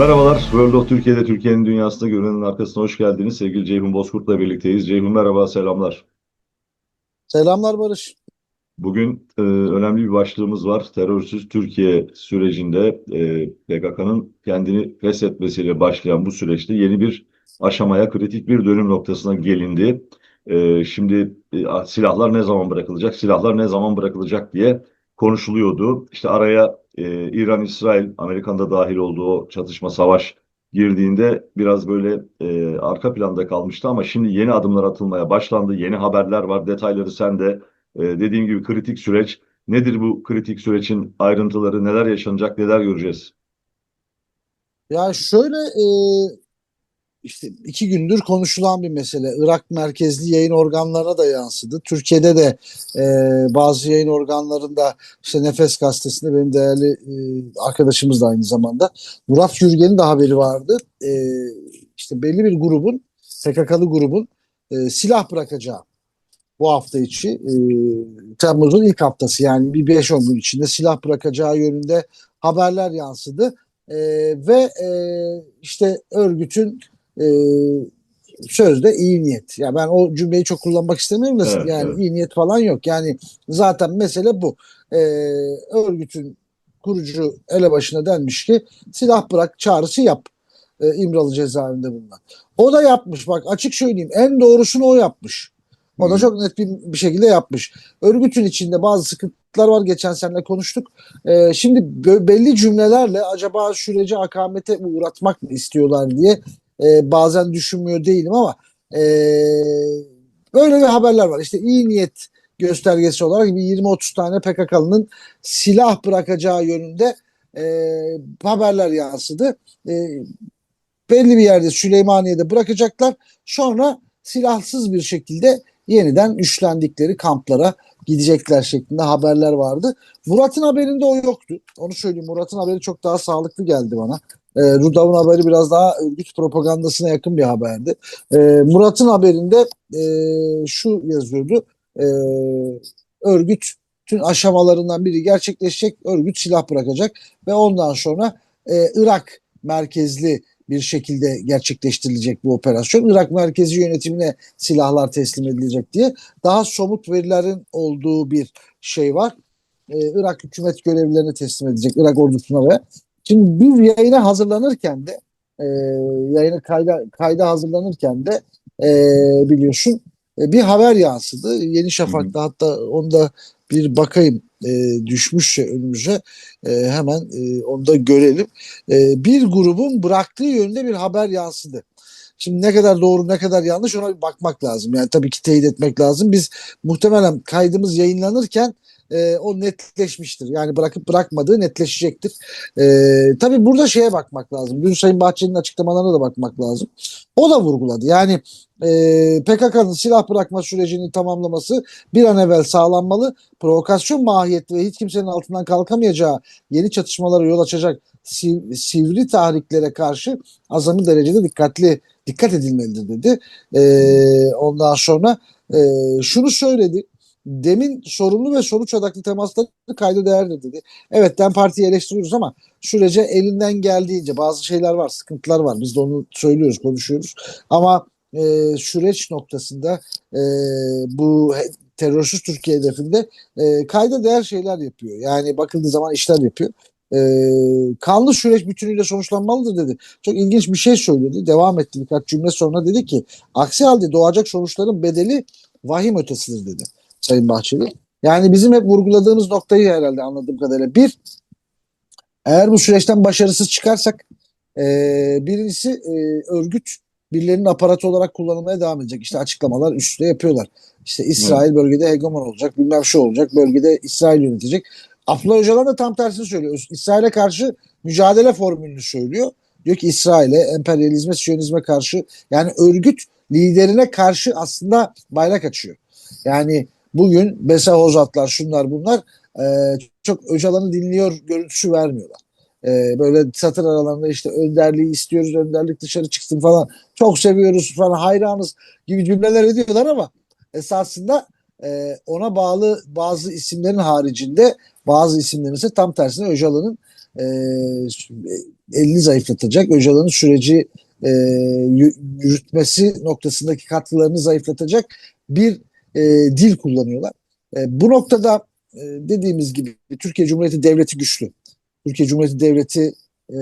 Merhabalar, World of Türkiye'de Türkiye'nin dünyasında görünenin arkasına hoş geldiniz. Sevgili Ceyhun Bozkurt'la birlikteyiz. Ceyhun merhaba, selamlar. Selamlar Barış. Bugün e, önemli bir başlığımız var. Terörsüz Türkiye sürecinde e, PKK'nın kendini feshetmesiyle başlayan bu süreçte yeni bir aşamaya, kritik bir dönüm noktasına gelindi. E, şimdi e, silahlar ne zaman bırakılacak, silahlar ne zaman bırakılacak diye konuşuluyordu. İşte araya e, İran, İsrail, Amerika'nın da dahil olduğu çatışma, savaş girdiğinde biraz böyle e, arka planda kalmıştı ama şimdi yeni adımlar atılmaya başlandı. Yeni haberler var, detayları sen de e, dediğim gibi kritik süreç. Nedir bu kritik sürecin ayrıntıları, neler yaşanacak, neler göreceğiz? Ya şöyle e, işte iki gündür konuşulan bir mesele. Irak merkezli yayın organlarına da yansıdı. Türkiye'de de e, bazı yayın organlarında işte Nefes gazetesinde benim değerli e, arkadaşımız da aynı zamanda Murat Yürgen'in de haberi vardı. E, işte belli bir grubun PKK'lı grubun e, silah bırakacağı bu hafta içi e, Temmuz'un ilk haftası yani bir 5-10 gün içinde silah bırakacağı yönünde haberler yansıdı. E, ve e, işte örgütün e, sözde iyi niyet. Ya ben o cümleyi çok kullanmak istemiyorum da Evet, yani evet. iyi niyet falan yok. Yani zaten mesele bu. E, örgütün kurucu elebaşına denmiş ki silah bırak çağrısı yap. E, İmralı cezaevinde bulunan. O da yapmış bak açık söyleyeyim en doğrusunu o yapmış. O da çok net bir, bir şekilde yapmış. Örgütün içinde bazı sıkıntılar var. Geçen seninle konuştuk. Ee, şimdi belli cümlelerle acaba süreci akamete uğratmak mı istiyorlar diye e, bazen düşünmüyor değilim ama e, böyle bir haberler var. İşte iyi niyet göstergesi olarak bir 20-30 tane PKK'lının silah bırakacağı yönünde e, haberler yansıdı. E, belli bir yerde Süleymaniye'de bırakacaklar. Sonra silahsız bir şekilde yeniden üçlendikleri kamplara gidecekler şeklinde haberler vardı. Murat'ın haberinde o yoktu. Onu söyleyeyim. Murat'ın haberi çok daha sağlıklı geldi bana. E, Rudav'ın haberi biraz daha örgüt propagandasına yakın bir haberdi. E, Murat'ın haberinde e, şu yazıyordu. E, örgüt tüm aşamalarından biri gerçekleşecek. Örgüt silah bırakacak ve ondan sonra e, Irak merkezli bir şekilde gerçekleştirilecek bu operasyon. Irak merkezi yönetimine silahlar teslim edilecek diye daha somut verilerin olduğu bir şey var. Ee, Irak hükümet görevlilerine teslim edecek Irak ordusuna ve şimdi biz yayına hazırlanırken de e, yayını kayda, kayda hazırlanırken de e, biliyorsun e, bir haber yansıdı. Yeni Şafak'ta hatta onda bir bakayım e, düşmüşse önümüze e, hemen e, onu da görelim. E, bir grubun bıraktığı yönde bir haber yansıdı. Şimdi ne kadar doğru ne kadar yanlış ona bakmak lazım. Yani tabii ki teyit etmek lazım. Biz muhtemelen kaydımız yayınlanırken e, o netleşmiştir. Yani bırakıp bırakmadığı netleşecektir. E, tabii burada şeye bakmak lazım. Dün Sayın Bahçeli'nin açıklamalarına da bakmak lazım. O da vurguladı. Yani e, PKK'nın silah bırakma sürecini tamamlaması bir an evvel sağlanmalı. Provokasyon mahiyetli ve hiç kimsenin altından kalkamayacağı yeni çatışmalara yol açacak siv- sivri tahriklere karşı azami derecede dikkatli dikkat edilmelidir dedi. E, ondan sonra e, şunu söyledi. Demin sorumlu ve sonuç odaklı temasları kayda değerdir dedi. Evet DEM Parti'yi eleştiriyoruz ama sürece elinden geldiğince bazı şeyler var, sıkıntılar var. Biz de onu söylüyoruz, konuşuyoruz. Ama e, süreç noktasında e, bu terörsüz Türkiye hedefinde e, kayda değer şeyler yapıyor. Yani bakıldığı zaman işler yapıyor. E, kanlı süreç bütünüyle sonuçlanmalıdır dedi. Çok ilginç bir şey söyledi. Devam etti birkaç cümle sonra dedi ki aksi halde doğacak sonuçların bedeli vahim ötesidir dedi Sayın Bahçeli. Yani bizim hep vurguladığımız noktayı herhalde anladığım kadarıyla. Bir, eğer bu süreçten başarısız çıkarsak e, birincisi e, örgüt birilerinin aparatı olarak kullanılmaya devam edecek. İşte açıklamalar üstte yapıyorlar. İşte İsrail bölgede hegemon olacak, bilmem şu olacak, bölgede İsrail yönetecek. Abdullah Öcalan da tam tersini söylüyor. İsrail'e karşı mücadele formülünü söylüyor. Diyor ki İsrail'e, emperyalizme, siyonizme karşı yani örgüt liderine karşı aslında bayrak açıyor. Yani bugün Besa Hozatlar, şunlar bunlar e, çok Öcalan'ı dinliyor görüntüsü vermiyorlar. E, böyle satır aralarında işte önderliği istiyoruz, önderlik dışarı çıksın falan. Çok seviyoruz falan, hayranız gibi cümleler ediyorlar ama esasında e, ona bağlı bazı isimlerin haricinde bazı isimlerin ise tam tersine Öcalan'ın e, elini zayıflatacak. Öcalan'ın süreci e, yü- yürütmesi noktasındaki katkılarını zayıflatacak bir e, dil kullanıyorlar. E, bu noktada e, dediğimiz gibi Türkiye Cumhuriyeti Devleti güçlü. Türkiye Cumhuriyeti Devleti e,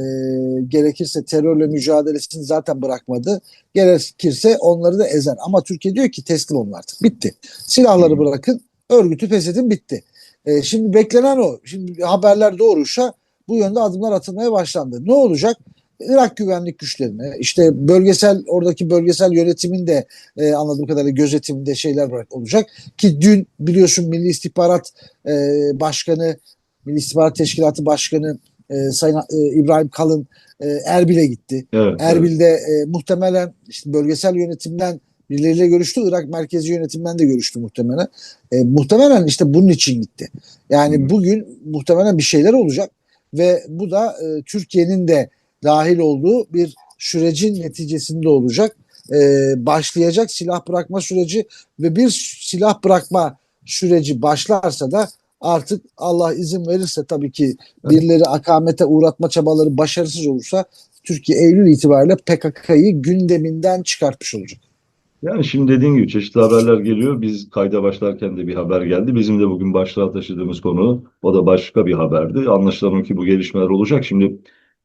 gerekirse terörle mücadelesini zaten bırakmadı. Gerekirse onları da ezer. Ama Türkiye diyor ki teslim olun artık. Bitti. Silahları bırakın. Örgütü feshedin bitti. E, şimdi beklenen o. Şimdi haberler doğruysa bu yönde adımlar atılmaya başlandı. Ne olacak? Irak güvenlik güçlerine, işte bölgesel oradaki bölgesel yönetimin de e, anladığım kadarıyla gözetiminde şeyler olacak. Ki dün biliyorsun Milli İstihbarat e, Başkanı, Milli İstihbarat Teşkilatı Başkanı e, Sayın e, İbrahim Kalın e, Erbil'e gitti. Evet, evet. Erbil'de e, muhtemelen işte bölgesel yönetimden birileriyle görüştü. Irak merkezi yönetimden de görüştü muhtemelen. E, muhtemelen işte bunun için gitti. Yani Hı. bugün muhtemelen bir şeyler olacak ve bu da e, Türkiye'nin de dahil olduğu bir sürecin neticesinde olacak. E, başlayacak silah bırakma süreci ve bir silah bırakma süreci başlarsa da artık Allah izin verirse tabii ki birileri akamete uğratma çabaları başarısız olursa Türkiye Eylül itibariyle PKK'yı gündeminden çıkartmış olacak. Yani şimdi dediğin gibi çeşitli haberler geliyor. Biz kayda başlarken de bir haber geldi. Bizim de bugün başlığa taşıdığımız konu o da başka bir haberdi. Anlaşılan ki bu gelişmeler olacak. Şimdi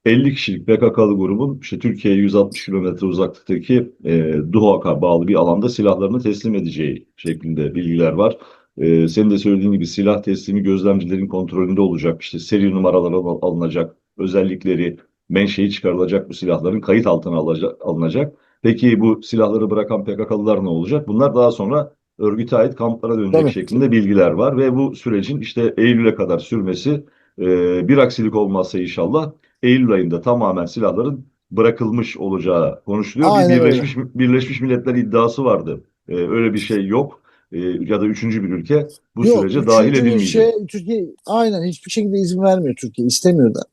50 kişilik PKK'lı grubun işte Türkiye'ye 160 kilometre uzaklıktaki e, Duhok'a bağlı bir alanda silahlarını teslim edeceği şeklinde bilgiler var. E, senin de söylediğin gibi silah teslimi gözlemcilerin kontrolünde olacak. İşte seri numaraları al- alınacak, özellikleri, menşei çıkarılacak bu silahların kayıt altına alacak, alınacak. Peki bu silahları bırakan PKK'lılar ne olacak? Bunlar daha sonra örgüte ait kamplara dönecek Tabii. şeklinde bilgiler var ve bu sürecin işte Eylül'e kadar sürmesi e, bir aksilik olmazsa inşallah Eylül ayında tamamen silahların bırakılmış olacağı konuşuluyor. Aynen bir öyle. Birleşmiş Birleşmiş Milletler iddiası vardı. E, öyle bir şey yok. E, ya da üçüncü bir ülke bu Yok, sürece dahil edilmeyecek. Şey, Türkiye aynen hiçbir şekilde izin vermiyor Türkiye. istemiyor da.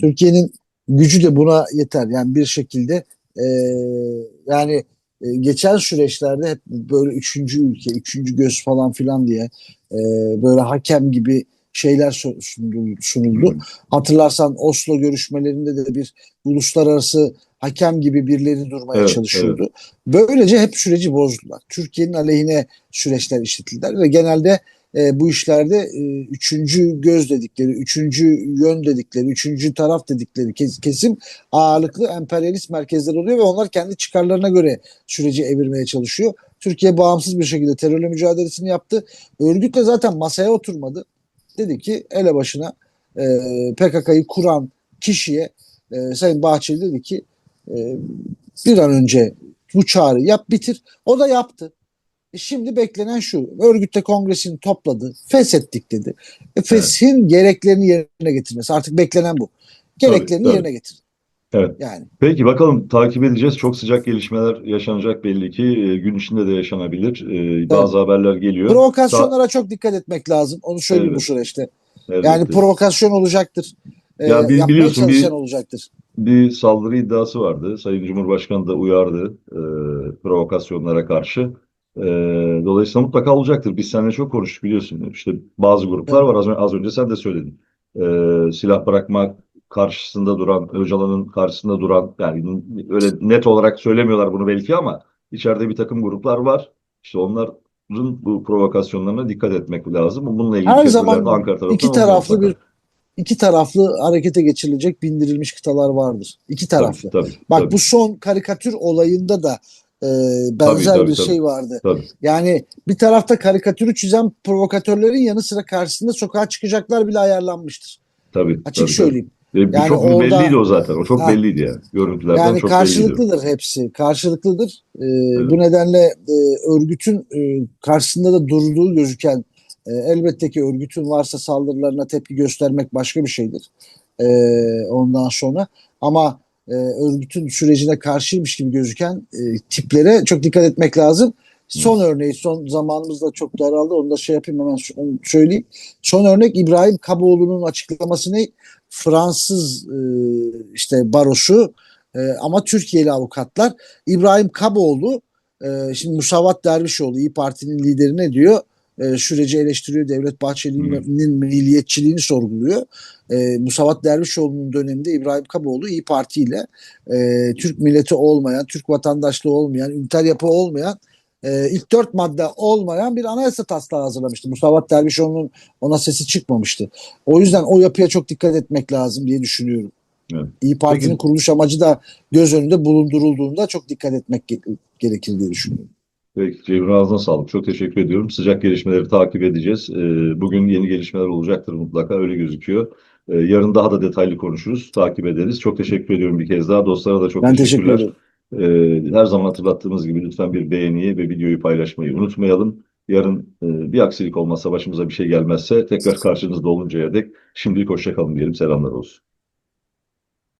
Türkiye'nin gücü de buna yeter. Yani bir şekilde e, yani e, geçen süreçlerde hep böyle üçüncü ülke, üçüncü göz falan filan diye e, böyle hakem gibi şeyler sunuldu. Hatırlarsan Oslo görüşmelerinde de bir uluslararası hakem gibi birileri durmaya Evet, çalışıyordu. Böylece hep süreci bozdular. Türkiye'nin aleyhine süreçler işletildiler ve genelde e, bu işlerde e, üçüncü göz dedikleri, üçüncü yön dedikleri, üçüncü taraf dedikleri kes- kesim ağırlıklı emperyalist merkezler oluyor ve onlar kendi çıkarlarına göre süreci evirmeye çalışıyor. Türkiye bağımsız bir şekilde terörle mücadelesini yaptı. Örgütle zaten masaya oturmadı. Dedi ki ele başına e, PKK'yı kuran kişiye e, Sayın Bahçeli dedi ki e, bir an önce bu çağrı yap bitir. O da yaptı. E şimdi beklenen şu. Örgütte kongresini topladı. Feshettik dedi. E feshin gereklerini yerine getirmesi. Artık beklenen bu. Gereklerini tabii. yerine getir. Evet. Yani Peki bakalım takip edeceğiz. Çok sıcak gelişmeler yaşanacak belli ki. E, gün içinde de yaşanabilir. E, bazı haberler geliyor. provokasyonlara çok dikkat etmek lazım. Onu söyleyeyim Evet. bu süreçte. Elbette. Yani provokasyon olacaktır. E, Ya bir- biliyorsun bir- olacaktır. bir saldırı iddiası vardı. Sayın Cumhurbaşkanı da uyardı e, provokasyonlara karşı. E, dolayısıyla mutlaka olacaktır. Biz seninle çok konuştuk biliyorsun. İşte bazı gruplar var. Az, az önce sen de söyledin. E, silah bırakma karşısında duran, Öcalan'ın karşısında duran, yani öyle net olarak söylemiyorlar bunu belki ama içeride bir takım gruplar var. İşte onların bu provokasyonlarına dikkat etmek lazım. Bununla ilgili Her zaman Ankara tarafından iki taraflı bir iki taraflı harekete geçirilecek bindirilmiş kıtalar vardır. İki taraflı. Tabii, tabii, Bak tabii, bu son karikatür olayında da e, benzer tabii, bir tabii. şey vardı. tabii, Yani bir tarafta karikatürü çizen provokatörlerin yanı sıra karşısında sokağa çıkacaklar bile ayarlanmıştır. tabii, Açık tabii, söyleyeyim. tabii. E, Yani çok orada- belliydi o zaten. O çok Ha. belliydi yani. Görüntülerden Yani çok belliydi. karşılıklıdır hepsi. Karşılıklıdır. E, Bu nedenle e, örgütün e, karşısında da durduğu gözüken e, elbette ki örgütün varsa saldırılarına tepki göstermek başka bir şeydir. E, ondan sonra ama e, örgütün sürecine karşıymış gibi gözüken e, tiplere çok dikkat etmek lazım. Son örneği son zamanımız da çok daraldı. Onu da şey yapayım hemen onu söyleyeyim. Son örnek İbrahim Kaboğlu'nun açıklaması ne? Fransız e, işte barosu e, ama Türkiye'li avukatlar. İbrahim Kaboğlu e, şimdi Musavat Dervişoğlu İyi Parti'nin lideri ne diyor? e, süreci eleştiriyor. Devlet Bahçeli'nin milliyetçiliğini sorguluyor. E, Musavat Dervişoğlu'nun döneminde İbrahim Kaboğlu İyi Parti ile e, Türk milleti olmayan, Türk vatandaşlığı olmayan, üniter yapı olmayan e, ilk dört madde olmayan bir anayasa taslağı hazırlamıştı. Musavat Dervişoğlu'nun ona sesi çıkmamıştı. O yüzden o yapıya çok dikkat etmek lazım diye düşünüyorum. Evet. İyi Parti'nin Peki. kuruluş amacı da göz önünde bulundurulduğunda çok dikkat etmek ge- gerekir diye düşünüyorum. Peki, Cemil ağzına sağlık. Çok teşekkür ediyorum. Sıcak gelişmeleri takip edeceğiz. Ee, bugün yeni gelişmeler olacaktır mutlaka. Öyle gözüküyor. Ee, yarın daha da detaylı konuşuruz. Takip ederiz. Çok teşekkür ediyorum bir kez daha. Dostlara da çok Ben teşekkür teşekkürler. ederim. Ee, her zaman hatırlattığımız gibi lütfen bir beğeniyi ve videoyu paylaşmayı unutmayalım. Yarın e, bir aksilik olmazsa başımıza bir şey gelmezse tekrar karşınızda oluncaya dek şimdilik hoşça kalın diyelim. Selamlar olsun.